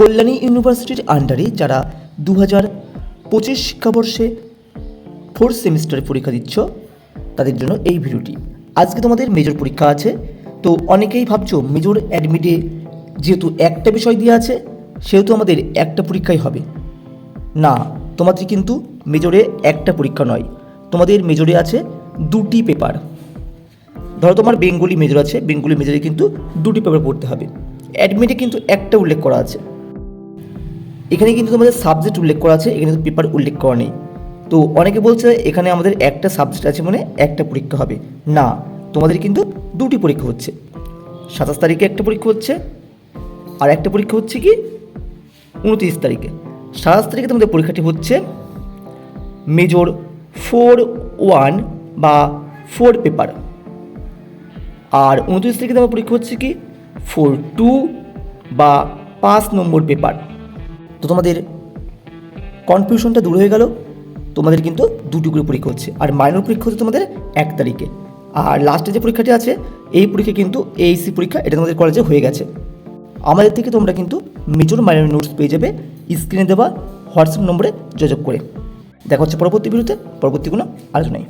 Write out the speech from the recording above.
কল্যাণী ইউনিভার্সিটির আন্ডারে যারা দু হাজার পঁচিশ শিক্ষাবর্ষে ফোর্থ সেমিস্টারে পরীক্ষা দিচ্ছ, তাদের জন্য এই ভিডিওটি। আজকে তোমাদের মেজর পরীক্ষা আছে, তো অনেকেই ভাবছ মেজর অ্যাডমিটে যেহেতু একটা বিষয় দিয়ে আছে, সেহেতু আমাদের একটা পরীক্ষাই হবে। না, তোমাদের কিন্তু মেজরে একটা পরীক্ষা নয়, তোমাদের মেজরে আছে দুটি পেপার ধরো তোমার বেঙ্গলি মেজর আছে, বেঙ্গলি মেজরে কিন্তু দুটি পেপার পড়তে হবে। অ্যাডমিটে কিন্তু একটা উল্লেখ করা আছে। এখানে কিন্তু তোমাদের সাবজেক্ট উল্লেখ করা আছে, এখানে কিন্তু পেপার উল্লেখ করা নেই। তো অনেকে বলছে এখানে আমাদের একটা সাবজেক্ট আছে মানে একটা পরীক্ষা হবে। না, তোমাদের কিন্তু দুটি পরীক্ষা হচ্ছে। সাতাশ তারিখে একটা পরীক্ষা হচ্ছে, আর একটা পরীক্ষা হচ্ছে কি? উনত্রিশ তারিখে। সাতাশ তারিখে তোমাদের পরীক্ষাটি হচ্ছে মেজর ফোর ওয়ান বা ফোর পেপার আর উনত্রিশ তারিখে তোমার পরীক্ষা হচ্ছে কি? ফোর টু বা পাঁচ নম্বর পেপার তো তোমাদের কনফিউশনটা দূর হয়ে গেল। তোমাদের কিন্তু দুটি করে পরীক্ষা হচ্ছে। আর মাইনর পরীক্ষা হচ্ছে তোমাদের এক তারিখে। আর লাস্টে যে পরীক্ষাটি আছে, এই পরীক্ষা কিন্তু এইসি পরীক্ষা, এটা তোমাদের কলেজে হয়ে গেছে। আমাদের থেকে তোমরা কিন্তু মেজর মাইনর নোটস পেয়ে যাবে। স্ক্রিনে দেওয়া হোয়াটসঅ্যাপ নম্বরে যোগাযোগ করে। দেখা হচ্ছে পরবর্তী ভিডিওতে পরবর্তী কোনো আলোচনায়।